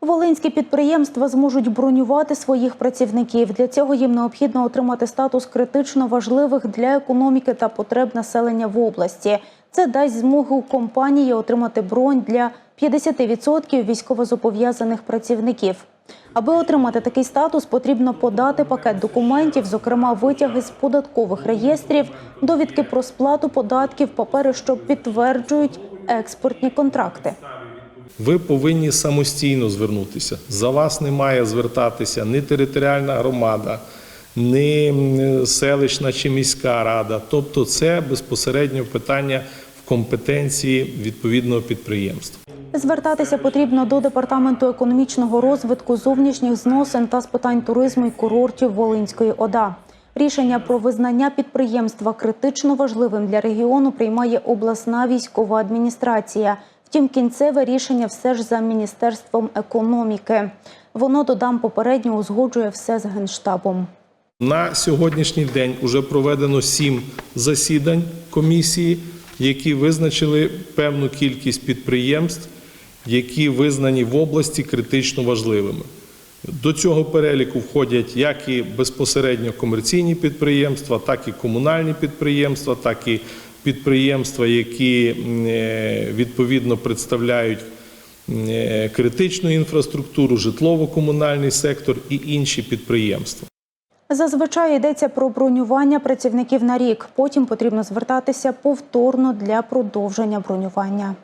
Волинські підприємства зможуть бронювати своїх працівників. Для цього їм необхідно отримати статус критично важливих для економіки та потреб населення в області. Це дасть змогу компанії отримати бронь для 50% військовозобов'язаних працівників. Аби отримати такий статус, потрібно подати пакет документів, зокрема витяги з податкових реєстрів, довідки про сплату податків, папери, що підтверджують експортні контракти. Ви повинні самостійно звернутися. За вас не має звертатися ні територіальна громада, ні селищна чи міська рада. Тобто, це безпосередньо питання в компетенції відповідного підприємства. Звертатися потрібно до департаменту економічного розвитку, зовнішніх зносин та з питань туризму і курортів Волинської ОДА. Рішення про визнання підприємства критично важливим для регіону приймає обласна військова адміністрація. Втім, кінцеве рішення все ж за міністерством економіки. Воно додам попередньо узгоджує все з генштабом. На сьогоднішній день вже проведено сім засідань комісії, які визначили певну кількість підприємств, які визнані в області критично важливими. До цього переліку входять як і безпосередньо комерційні підприємства, так і комунальні підприємства, так і підприємства, які е, відповідно представляють е, критичну інфраструктуру, житлово-комунальний сектор і інші підприємства. Зазвичай йдеться про бронювання працівників на рік. Потім потрібно звертатися повторно для продовження бронювання.